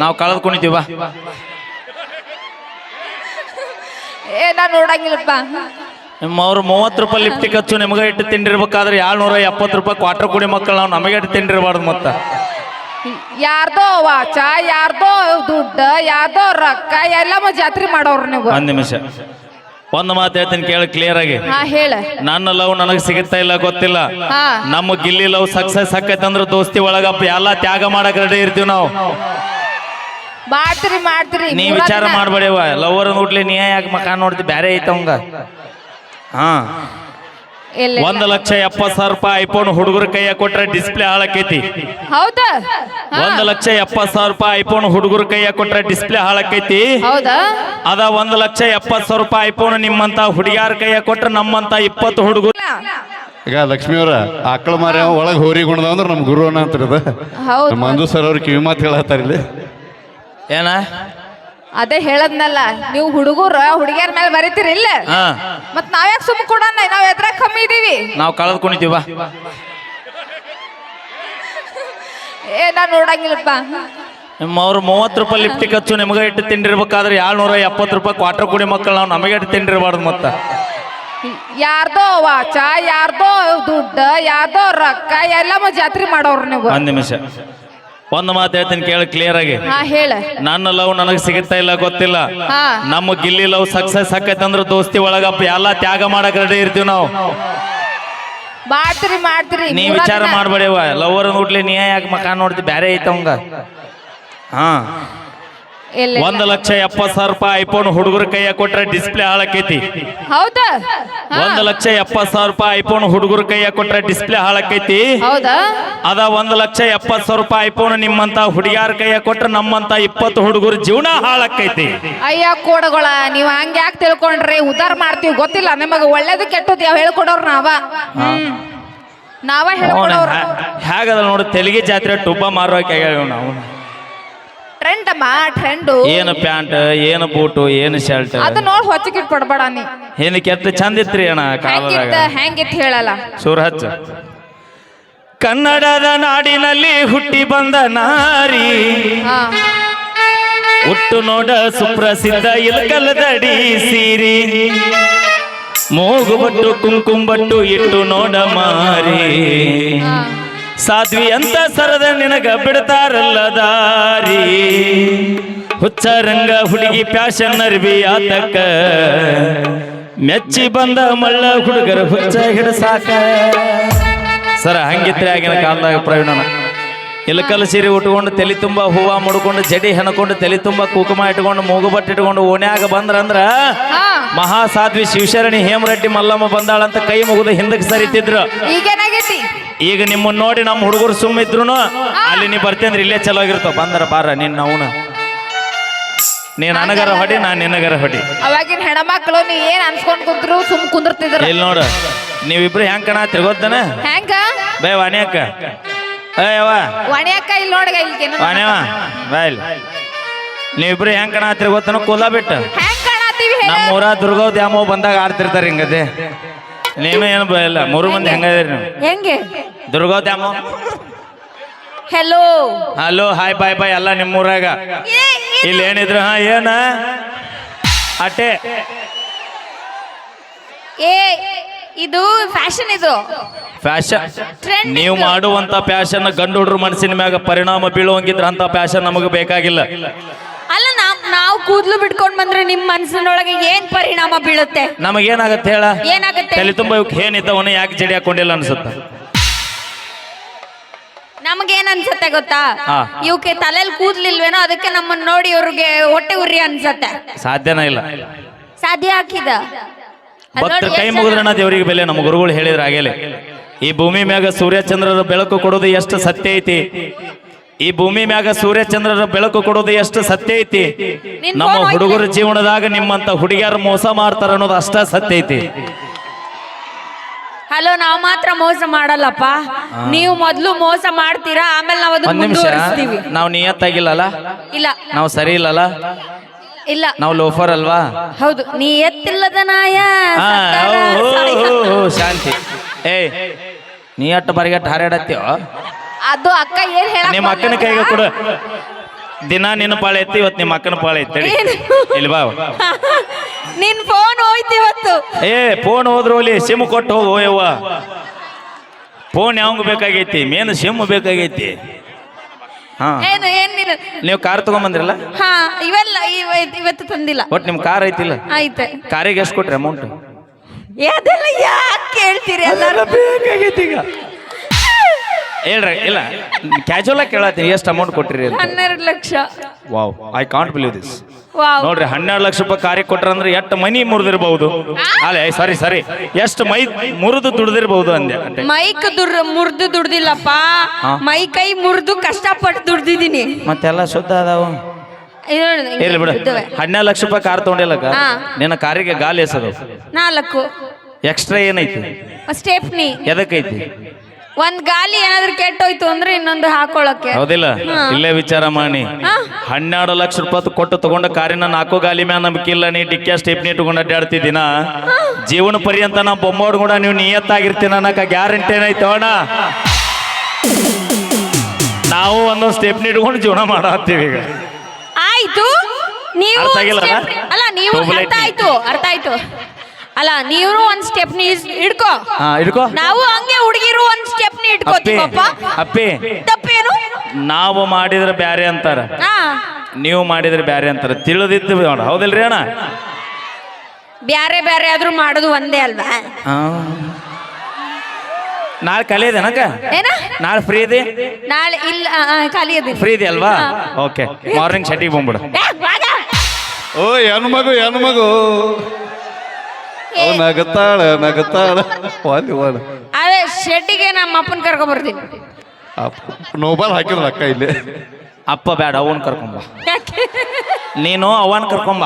ನಾವು ಕಳೆದು ಕುಣಿತೀವ ಏ ನಾನು ನೋಡಂಗಿಲ್ಲಪ್ಪ. ನಿಮ್ಮವ್ರು ಮೂವತ್ತು ರೂಪಾಯಿ ಲಿಫ್ಟಿಗೆ ಕಚ್ಚು ನಿಮಗೆ ಇಟ್ಟು ತಿಂಡಿರ್ಬೇಕಾದ್ರೆ ಏಳ್ನೂರ ಎಪ್ಪತ್ತು ರೂಪಾಯಿ ಕ್ವಾರ್ಟರ್ ಕುಡಿ ಮಕ್ಕಳು ನಾವು ನಮಗೆ ಇಟ್ಟು ತಿಂಡಿರ್ಬಾರ್ದು ಮತ್ತ. ಯಾರ್ದೋ ವಾಚ ಯಾರ್ದೋ ದುಡ್ಡು ಯಾರ್ದೋ ರೊಕ್ಕ ಎಲ್ಲ ಜಾತ್ರೆ ಮಾಡೋರು ನೀವು. ಒಂದ್ ನಿಮಿಷ. ಒಂದು ಮಾತು ಹೇಳ್ತೀನಿ ಕೇಳಿ ಕ್ಲಿಯರ್ ಆಗಿ. ಹಾ ಹೇಳ. ನನ್ನ ಲವ್ ನನಗೆ ಸಿಗುತ್ತಾ ಇಲ್ಲ ಗೊತ್ತಿಲ್ಲ. ಹಾ. ನಮ್ಮ ಗಿಲ್ಲಿ ಲವ್ ಸಕ್ಸಸ್ ಆಕೈತೆ ಅಂದ್ರೆ ದೋಸ್ತಿ ಒಳಗಪ್ಪ ಎಲ್ಲ ತ್ಯಾಗ ಮಾಡಕ್ ರೆಡಿ ಇರ್ತೀವಿ ನಾವು. ಮಾಡ್ತೀರಿ ಮಾಡ್ತೀರಿ. ನೀ ವಿಚಾರ ಮಾಡ್ಬೇಡಿ ಮಾಡ್ಬೇಡಿವ ಲವರ್ ನೋಡ್ಲಿ ನೀ ಯಾಕೆ ಮಕ ನೋಡ್ತಿ? ಬ್ಯಾರೆ ಐತ ಅವಂಗ. ಹಾ. ಒಂದ್ ಲಕ್ಷ ಎಪ್ಪತ್ ಸಾವಿರ ರೂಪಾಯಿ ಐಫೋನ್ ಹುಡುಗರ ಕೈಯ ಕೊಟ್ರೆ ಡಿಸ್ಪ್ಲೇ ಹಾಳಾಕೈತಿ. ಹೌದಾ. ಒಂದ್ ಲಕ್ಷ ಎಪ್ಪತ್ ಸಾವಿರ ರೂಪಾಯಿ ಐಫೋನ್ ಹುಡುಗರ ಕೈಯ ಕೊಟ್ರೆ ಡಿಸ್ಪ್ಲೇ ಹಾಳಾಕೈತಿ. ಹೌದಾ? ಅದ ಒಂದ್ ಲಕ್ಷ ಎಪ್ಪತ್ ಸಾವಿರ ರೂಪಾಯಿ ಐಫೋನ್ ನಿಮ್ಮಂತ ಹುಡುಗಿಯಾರ ಕೈಯ ಕೊಟ್ರೆ ನಮ್ಮಂತ ಇಪ್ಪತ್ತು ಹುಡುಗರು ಈಗ ಲಕ್ಷ್ಮಿಯವರ ಆಕಳ ಮಾರ್ಯಾವ ಒಳಗೆ ಹೋರಿ ಗುಣದ ಅಂದ್ರೆ ನಮ್ಮ ಗುರು ಅಣ್ಣ ಹೌದು. ಮಂಜು ಸರ್ ಅವ್ರ ಕಿವಿ ಮಾತು ಹೇಳತ್ತಾರ ಇಲ್ಲಿ. ಏನ? ಅದೇ ಹೇಳದ್ನಲ್ಲ ನೀವು ಹುಡುಗರು ಹುಡುಗಿಯರ ಮೇಲೆ ಬರೀತೀರಿ ಇಲ್ಲ? ಹಾ. ಮತ್ ನಾವ್ಯಾಕ್ ಸುಮ್ ಕೊಡೋಣ ನಾವ್ ಎದ್ರಾಗ ಕಮ್ಮಿ ಇದೀವಿ? ನಾವು ಕಳೆದು ಕುಣಿತೀವ ಏ ನಾನ್ ನೋಡಂಗಿಲ್ಲಪ್ಪ ನಿಮ್ಮವ್ರು ಮೂವತ್ತು ರೂಪಾಯಿ ಲಿಫ್ಟಿಗೆ ಹಚ್ಚು ನಿಮಗೆ ಇಟ್ಟು ತಿಂಡಿರ್ಬೇಕಾದ್ರೆ ಏಳ್ನೂರ ಎಪ್ಪತ್ತು ರೂಪಾಯಿ ಕ್ವಾರ್ಟರ್ ಕುಡಿ ಮಕ್ಕಳು ನಾವು ನಮಗೆ ಇಟ್ಟು ತಿಂಡಿರ್ಬಾರ್ದು ಮತ್ತ. ಯಾರ್ದೋ ವಾಚ ಯಾರ್ದೋ ದುಡ್ಡು ಯಾರ್ದೋ ರೊಕ್ಕ ಎಲ್ಲ ಜಾತ್ರೆ ಮಾಡೋರು ನೀವು. ಒಂದು ನಿಮಿಷ. ಒಂದು ಮಾತು ಹೇಳ್ತೀನಿ ಕೇಳಿ ಕ್ಲಿಯರ್ ಆಗಿ. ಹಾ ಹೇಳ. ನನ್ನ ಲವ್ ನನಗೆ ಸಿಗುತ್ತಾ ಇಲ್ಲ ಗೊತ್ತಿಲ್ಲ. ಹಾ. ನಮ್ಮ ಗಿಲ್ಲಿ ಲವ್ ಸಕ್ಸಸ್ ಆಕೈತೆ ಅಂದ್ರೆ ದೋಸ್ತಿ ಒಳಗಪ್ಪ ಎಲ್ಲ ತ್ಯಾಗ ಮಾಡಕ್ ರೆಡಿ ಇರ್ತೀವಿ ನಾವು. ಮಾಡ್ತೀರಿ ಮಾಡ್ತೀರಿ. ನೀ ಮೂರ ವಿಚಾರ ದಿನ. ಮಾಡ್ಬೇಡಿವ ಲವರ್ ನೋಡ್ಲಿ ನೀ ಯಾಕೆ ಮಕ ನೋಡ್ತಿ? ಬ್ಯಾರೆ ಐತ ಅವಂಗ. ಹಾ. ಇಲ್ಲ ಒಂದ್ ಲಕ್ಷ ಎಪ್ಪತ್ ಸಾವಿರ ರೂಪಾಯಿ ಐಫೋನ್ ಹುಡುಗರ ಕೈಯಾಗ ಕೊಟ್ರೆ ಡಿಸ್ಪ್ಲೇ ಹಾಳಾಕೈತಿ. ಹೌದಾ? ಹಾ. ಒಂದ್ ಲಕ್ಷ ಎಪ್ಪತ್ ಸಾವಿರ ರೂಪಾಯಿ ಐಫೋನ್ ಹುಡುಗರ ಕೈಯ ಕೊಟ್ರೆ ಡಿಸ್ಪ್ಲೇ ಹಾಳಾಕೈತಿ. ಹೌದಾ? ಅದ ಒಂದು ಲಕ್ಷ ಎಪ್ಪತ್ ಸಾವಿರ ರೂಪಾಯಿ ಐಫೋನ್ ನಿಮ್ಮಂತ ಹುಡುಗಿಯಾರ ಕೈಯ ಕೊಟ್ರೆ ನಮ್ಮಂತ ಇಪ್ಪತ್ತು ಹುಡುಗರ ಜೀವನ ಹಾಳಾಕೈತಿ. ಅಯ್ಯ ಕೋಡಗಳ ನೀವ್ ಹಂಗ ಯಾಕೆ ತಿಳ್ಕೊಂಡ್ರಿ? ಉದ್ದಾರ ಮಾಡ್ತೀವಿ ಗೊತ್ತಿಲ್ಲ. ನಿಮಗೆ ಒಳ್ಳೇದು ಕೆಟ್ಟದ್ದು ಯಾವ ಹೇಳ್ಕೊಡೋರ್ ನಾವ. ನಾವ ಹೇಳ್ಕೊಡೋರು. ಹೇಗದ ನೋಡಿ ತೆಲಿಗೆ ಜಾತ್ರೆ ಟುಬ್ಬ ಮಾರೋಕೆ ನಾವು ಟ್ರೆಂಡ್ ಅಮ್ಮ ಟ್ರೆಂಡು ಏನು ಪ್ಯಾಂಟ್ ಏನು ಬೂಟು ಏನು ಶರ್ಟ್? ಅದು ನೋಡಿ ಹೊಚ್ಚಕಿಟ್ ಕೊಡ್ಬೇಡ ನೀ. ಏನು ಕೆಟ್ಟ ಚಂದ ಇತ್ರಿ ಅಣ್ಣ ಕಾಲದಾಗ ಹೆಂಗಿತ್ತ ಹೆಂಗಿತ್ ಹೇಳಲ್ಲ. ಸೂರಹಚ್ಚ ಕನ್ನಡದ ನಾಡಿನಲ್ಲಿ ಹುಟ್ಟಿ ಬಂದ ನಾರಿ. ಹುಟ್ಟು ನೋಡ ಸುಪ್ರಸಿದ್ಧ ಇಲ್ಕಲದಡಿ ಸೀರಿ. ಮೂಗುಬಟ್ಟು ಕುಂಕುಂಬಟ್ಟು ಇಟ್ಟು ನೋಡ ಮಾರಿ. ಸಾಧ್ವಿ ಅಂತ ಸರದ ನಿನಗ ಬಿಡ್ತಾರಲ್ಲ ದಾರಿ. ಹುಚ್ಚ ರಂಗ ಹುಡುಗಿ ಪ್ಯಾಶನ್ ಅರ್ಬಿ ಆತಕ್ಕ. ಮೆಚ್ಚಿ ಬಂದ ಮಳ್ಳ ಹುಡುಗರು ಹುಚ್ಚ ಹಿಡಸಾಕ. ಸರ ಹಂಗಿತ್ರಿ ಆಗಿನ ಕಾಲದಾಗ ಪ್ರವೀಣನ ಇಲಕಲ್ ಸೀರೆ ಉಟ್ಕೊಂಡು ತಲೆ ತುಂಬ ಹೂವ ಮುಡ್ಕೊಂಡು ಜಡಿ ಹೆಣ್ಕೊಂಡು ತಲೆ ತುಂಬ ಕುಕುಮ ಇಟ್ಕೊಂಡು ಮೂಗುಬಟ್ಟು ಇಟ್ಕೊಂಡು ಓಣ್ಯಾಗ ಬಂದ್ರಂದ್ರ ಮಹಾ ಸಾಧ್ವಿ ಶಿವಶರಣಿ ಹೇಮರೆಡ್ಡಿ ಮಲ್ಲಮ್ಮ ಬಂದಾಳಂತ ಕೈ ಮುಗಿದು ಹಿಂದಕ್ಕೆ ಸರಿತಿದ್ರು. ಈಗ ನಿಮ್ಮನ್ನ ನೋಡಿ ನಮ್ಮ ಹುಡುಗರು ಸುಮ್ಮ ಇದ್ರು ಅಲ್ಲಿ ನೀ ಬರ್ತೇಂದ್ರೆ ಇಲ್ಲೇ ಚಲೋ ಆಗಿರ್ತಾವ. ಬಂದ್ರ ಬಾರ ನಿನ್ನ ಅವನ. ನೀ ನನಗರ ಹೊಡಿ ನಾ ನಿನಗರ ಹೊಡಿ. ಅವಾಗಿನ ಹೆಣ್ಮಕ್ಳು ನೀ ಏನ್ ಅನ್ಸ್ಕೊಂಡ್ ಕುಂದ್ರು ಸುಮ್ ಕುಂದಿರ್ತಿದ್ರು. ಇಲ್ಲಿ ನೋಡು ನೀವಿಬ್ರು ಹೆಂಗ್ ಕಣ ತಿರ್ಗೋದನ ಹೆಂಗ? ಬೇ ವಾಣಿಯಕ್ಕ. ಏಯವ್ವ ವಣಿಯಕ್ಕ ಇಲ್ಲಿ ನೋಡ್ಗ ಇಲ್ಲಿ ವಾಣಿಯವ ಬಾ ಇಲ್ಲಿ. ನೀವಿಬ್ರು ಹೆಂಗ್ ಕಣ ಗೊತ್ತನ? ಕೂಲ ಬಿಟ್ಟು. ಹೆಂಗ್ ಕಾಣತೀವಿ ನಮ್ಮ ಊರ ದುರ್ಗೋ ದ್ಯಾಮೋ ಬಂದಾಗ ಆಡ್ತಿರ್ತಾರೆ ಹಿಂಗದೆ. ನೀನು ಏನು ಇಲ್ಲ ಮೂರು ಮಂದಿ ಹೆಂಗದಿರಿ ನೀವು? ಹೆಂಗೆ? ದುರ್ಗೋ ದ್ಯಾಮೋ hello hello hi bye bye ಎಲ್ಲ ನಿಮ್ಮ ನಿಮ್ಮೂರಾಗ ಇಲ್ಲಿ ಏನಿದ್ರು ಹಾ ಏನ? ಅಟೆ ಏ ಇದು ಫ್ಯಾಷನ್ ಇದು. ಫ್ಯಾಷನ್ Trend ನೀವು ಇದು. ಮಾಡುವಂತ ಫ್ಯಾಷನ್ ಗಂಡು ಹುಡ್ರು ಮನಸ್ಸಿನ ಮ್ಯಾಗ ಪರಿಣಾಮ ಬೀಳುವಂಗಿದ್ರ ಅಂತ ಫ್ಯಾಷನ್ ನಮಗೆ ಬೇಕಾಗಿಲ್ಲ. ಅಲ್ಲ ನಾವ್ ನಾವು ಕೂದಲು ಬಿಟ್ಕೊಂಡ್ ಬಂದ್ರೆ ನಿಮ್ ಮನ್ಸಿನೊಳಗೆ ಏನ್ ಪರಿಣಾಮ ಬೀಳುತ್ತೆ? ನಮಗೇನಾಗತ್ತೆ ಹೇಳ? ಏನಾಗತ್ತೆ? ತಲೆ ತುಂಬ ಇವಕ್ಕೆ ಏನಿದ್ದವನ್ನ ಯಾಕೆ ಜಡಿ ಹಾಕೊಂಡಿಲ್ಲ ಅನ್ಸುತ್ತ? ನಮಗೇನ್ ಅನ್ಸತ್ತೆ ಗೊತ್ತಾ? ಹಾ. ಇವಕ್ಕೆ ತಲೆಯಲ್ಲಿ ಕೂದ್ಲಿಲ್ವೇನೋ ಅದಕ್ಕೆ ನಮ್ಮನ್ನ ನೋಡಿ ಇವ್ರಿಗೆ ಹೊಟ್ಟೆ ಉರಿ ಅನ್ಸತ್ತೆ. ಸಾಧ್ಯನೇ ಇಲ್ಲ. ಸಾಧ್ಯ ಹಾಕಿದ? ಅದ್ ಭಕ್ತರ ಕೈ ಮುಗಿದ್ರಣ್ಣ ಮುಗಿದ್ರಣ ದೇವರಿಗೆ ಬೆಲೆ ನಮ್ಮ ಗುರುಗಳು ಹೇಳಿದ್ರ ಆಗೇಲೆ ಈ ಭೂಮಿ ಮ್ಯಾಗ ಸೂರ್ಯಚಂದ್ರರ ಬೆಳಕು ಕೊಡೋದು ಎಷ್ಟು ಸತ್ಯ ಐತಿ? ಈ ಭೂಮಿ ಮ್ಯಾಗ ಸೂರ್ಯಚಂದ್ರರ ಬೆಳಕು ಕೊಡೋದು ಎಷ್ಟು ಸತ್ಯ ಐತಿ? ನಮ್ಮ ಹುಡುಗರ ಜೀವನದಾಗ ನಿಮ್ಮಂತ ಹುಡುಗಿಯರ ಮೋಸ ಮಾಡ್ತಾರ ಅನ್ನೋದು ಅಷ್ಟ ಸತ್ಯ ಐತಿ. ಹಲೋ ನಾವು ಮಾತ್ರ ಮೋಸ ಮಾಡಲ್ಲಪ್ಪ. ನೀವು ಮೊದ್ಲು ಮೋಸ ಮಾಡ್ತೀರಾ ಆಮೇಲೆ ನಾವು ಒಂದ್ ನಿಮಿಷ. ನಾವು ನಿಯತ್ತಾಗಿಲ್ಲಲ್ಲ? ಇಲ್ಲ. ನಾವು ಸರಿ ಇಲ್ಲಲ್ಲ? ಇಲ್ಲ. ನಾವು ಲೋಫರ್ ಅಲ್ವಾ? ಹೌದು. ನೀ ಎತ್ತಿಲ್ಲದ ನಾಯ. ಹಾ, ಸತ್ತಾರ ಓ, ಓ, ಸಾಯ್ತ. ಓ, ಓ, ಶಾಂತಿ. ಏ ನೀ ಅಟ್ಟು ಬರಿಗಟ್ಟು ಹಾರಾಡತ್ತೀವ ಅದು ಅಕ್ಕ ಏನ್ ಹೇಳ ನಿಮ್ಮ ಅಕ್ಕನ ಕೈಗೆ ಕೊಡು. ದಿನ ನಿನ್ನ ಪಾಳೆ ಐತಿ ಇವತ್ತು ನಿಮ್ಮ ಅಕ್ಕನ ಪಾಳೆ ಐತಿ ತಡಿ. ಏನು? ಇಲ್ಲಿ ಬಾ. ನಿನ್ ಫೋನ್ ಹೋಯ್ತು ಇವತ್ತು. ಏ ಫೋನ್ ಹೋದ್ರು ಅಲ್ಲಿ ಸಿಮ್ ಕೊಟ್ಟು ಹೋಗು ಯವ್ವ ಫೋನ್ ಯಾವಂಗ ಬೇಕಾಗೈತಿ? ಮೇನ್ ಸಿಮ್ ಬೇಕಾಗೈತಿ. ಹಾ. ಏನು ಏನ್ ನೀನು? ನೀವು ಕಾರ್ ತಗೊಂಬಂದ್ರಲ್ಲ? ಹಾ ಇವೆಲ್ಲ ಇವ- ಇವತ್ತು ತಂದಿಲ್ಲ. ಒಟ್ಟು ನಿಮ್ಮ ಕಾರ್ ಐತಿಲ್ಲ? ಆಯ್ತು. ಕಾರಿಗೆ ಎಷ್ಟು ಕೊಟ್ರಿ ಅಮೌಂಟ್ ಅದೆಲ್ಲ ಯಾಕೆ ಕೇಳ್ತೀರಿ ಎಲ್ಲರೂ? ಬೇಕಾಗೈತಿ ಈಗ. ಹೇಳ್ರಿ ಇಲ್ಲ. ಕ್ಯಾಶುವಲ್ ಆಗಿ ಕೇಳತ್ತೀನಿ ಎಷ್ಟು ಅಮೌಂಟ್ ಕೊಟ್ರಿ ಅಂತ. ಹನ್ನೆರಡು lakh. Wow I can't believe this ನೋಡ್ರಿ ಹನ್ನೆರಡು ಲಕ್ಷ ರೂಪಾಯಿ ಕಾರ್ಯ ಕೊಟ್ರ ಅಂದ್ರೆ ಎಷ್ಟು ಮನಿ ಮುರಿದಿರ್ಬಹುದು? ಅಲ್ಲೇ ಸರಿ ಸರಿ. ಎಷ್ಟು ಮೈ ಮುರಿದು ದುಡ್ದಿರ್ಬಹುದು ಅಂದೆ. ಮೈಕ್ ದುರ್ ಮುರಿದು ದುಡ್ದಿಲ್ಲಪ್ಪ. ಮೈ ಕೈ ಮುರಿದು ಕಷ್ಟಪಟ್ಟು ದುಡ್ದಿದ್ದೀನಿ. ಮತ್ತೆಲ್ಲ ಶುದ್ಧ ಅದಾವ. ಇರ್ಲಿ ಬಿಡು. ಹನ್ನೆರಡು ಲಕ್ಷ ರೂಪಾಯಿ ಕಾರ್ ತಗೊಂಡಿಲ್ಲಕ್ಕ? ನಿನ್ನ ಕಾರಿಗೆ ಗಾಲಿ ಎಸದು. ನಾಲ್ಕು. ಎಕ್ಸ್ಟ್ರಾ ಏನೈತಿ? ಸ್ಟೇಪ್ನಿ ಎದಕ್ಕೈತಿ? ಒಂದ್ ಗಾಲಿ ಏನಾದ್ರು ಕೆಟ್ಟೋಯ್ತು ಅಂದ್ರೆ ಇನ್ನೊಂದು ಹಾಕೊಳಕ್ಕೆ ಹೌದಿಲ್ಲ? ಇಲ್ಲೇ ವಿಚಾರ ಮಾಡಿ. ಹನ್ನೆರಡು ಲಕ್ಷ ರೂಪಾಯಿ ಕೊಟ್ಟು ತಗೊಂಡ ಕಾರಿನ ನಾಲ್ಕು ಗಾಲಿ ಮ್ಯಾಲ ನಂಬಿಕಿಲ್ಲ ನೀ ಸ್ಟೇಪ್ ನೀ ಇಟ್ಕೊಂಡು ಅಡ್ಡಾಡ್ತಿದ್ದೀನ ಜೀವನ ಪರ್ಯಂತ ನಾ ಬೊಮ್ಮೋಡ್ ಕೂಡ ನೀವು ನಿಯತ್ತಾಗಿರ್ತೀನ ಅನ್ನಕ ಗ್ಯಾರಂಟಿ ಏನೈತೆ ಅಣ್ಣ? ನಾವು ಒಂದೊಂದು ಸ್ಟೆಪ್ನಿ ಇಟ್ಕೊಂಡು ಜೀವನ ಮಾಡತ್ತೀವಿ ಈಗ. ಆಯ್ತು. ನೀವು ಅರ್ಥ ಒಂದ್ ಆಗಿಲ್ಲ ಅಲ್ಲ? ಅಲ್ಲ ನೀವು ಅರ್ಥ ಆಯ್ತು ಅರ್ಥ ಆಯ್ತು. ಅಲ್ಲ ನೀವು ಒಂದ್ ಸ್ಟೆಪ್ನಿ ಹಿಡ್ಕೋ. ಹಾ ಇಟ್ಕೋ ನಾವು ಹಂಗೆ ಹುಡುಗಿರು ಒಂದ್ ಸ್ಟೆಪ್ನಿ ಅಪ್ಪಿ ಇಟ್ಕೋತೀವಪ್ಪ ಅಪ್ಪಿ. ತಪ್ಪೇನು? ನಾವು ಮಾಡಿದ್ರೆ ಬ್ಯಾರೆ ಅಂತಾರ. ಹಾ. ನೀವು ಮಾಡಿದ್ರೆ ಬ್ಯಾರೆ ಅಂತಾರ. ತಿಳಿದಿದ್ದು ನೋಡ. ಹೌದಿಲ್ರಿ ಅಣ್ಣ? ಬ್ಯಾರೆ ಬ್ಯಾರೆ ಆದ್ರೂ ಮಾಡೋದು ಒಂದೇ ಅಲ್ವಾ? ನಾಳೆ ಕಲಿಯದೇನಕ್ಕ ಏನ? ನಾಳೆ ಫ್ರೀ ಇದೆ ನಾಳೆ ಇಲ್ಲ ಆ, ಆ, ಖಾಲಿ ಅದೀನಿ ಫ್ರೀ ಇದೆ ಅಲ್ವಾ? ಓಕೆ ಮಾರ್ನಿಂಗ್ ಸೆಟ್ಟಿಗೆ ಬಂದ್ಬಿಡು. ಏ. ಓ ಹೆಣ್ಮಗು ಹೆಣ್ಮಗು ಅವ್ ನಗತಾಳ ನಗತಾಳ. ವಾಲಿ ವಾಲ. ಅದೇ ಶೆಟ್ಟಿಗೆ ನಮ್ಮ ಅಪ್ಪನ ಕರ್ಕೊಂಡ್ ಬರ್ತೀನಿ ನೋಬಲ್ ಹಾಕಿದ್ರ ಅಕ್ಕ ಇಲ್ಲಿ. ಅಪ್ಪ ಬೇಡ ಅವನ್ ಕರ್ಕೊಂಬ. ಯಾಕೆ? ನೀನು ಅವನ್ ಕರ್ಕೊಂಬ.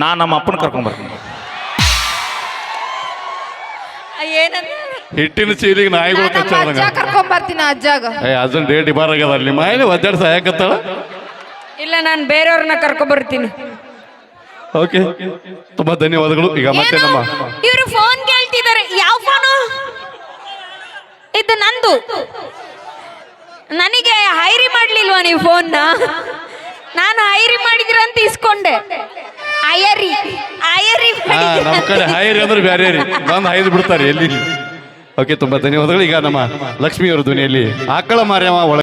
ನಾ ನಮ್ಮ ಅಪ್ಪನ ಕರ್ಕೊಂಬರ್ತೀನಿ. ಏನಂತ ಹಿಟ್ಟಿನ ಚೀಲಿಗೆ ನಾಯಿಗಳು ನಮ್ಮ ಅಜ್ಜ ಕಚ್ಚಾದಂಗ ಕರ್ಕೊಂಡ್ ಬರ್ತೀನಿ ಅಜ್ಜಾಗ. ಏ ಅದನ್ನ ಡೇಟ್ ಇಬಾರ್ ಆಗ್ಯದ ಅಲ್ಲಿ ಮಾಯನೆ ಒದ್ದಾಡ ಸಾಯಕತ್ತಾಳ ಇಲ್ಲ ನಾನು ಬೇರೆಯವ್ರನ್ನ ಕರ್ಕೊಂಡ್ ಬರ್ತೀನಿ ಓಕೆ ತುಂಬಾ ಧನ್ಯವಾದಗಳು. ಈಗ ಮತ್ತೆ ನಮ್ಮ ಇವರು ಫೋನ್ ಕೇಳ್ತಿದ್ದಾರೆ. ಯಾವ ಫೋನು ಇದು ನಂದು. ನನಗೆ ಹೈರಿ ಮಾಡ್ಲಿಲ್ವಾ ನೀವು ಫೋನ್ನ ನಾನು ಹೈರಿ ಮಾಡಿದ್ರಂತ ಇಸ್ಕೊಂಡೆ. ಅಯರಿ ಅಯರಿ ನಮ್ಮ ಕಡೆ ಹೈರಿ ಅಂದ್ರೆ ಬೇರೆ ರೀ ಬಂದು ಹೈದು ಬಿಡ್ತಾರೆ ಎಲ್ಲಿ? ಓಕೆ ತುಂಬಾ ಧನ್ಯವಾದಗಳು. ಈಗ ನಮ್ಮ ಲಕ್ಷ್ಮಿಯವರ ಧ್ವನಿಯಲ್ಲಿ ಆಕಳ ಮಾರ್ಯಮ್ಮ ಒಳ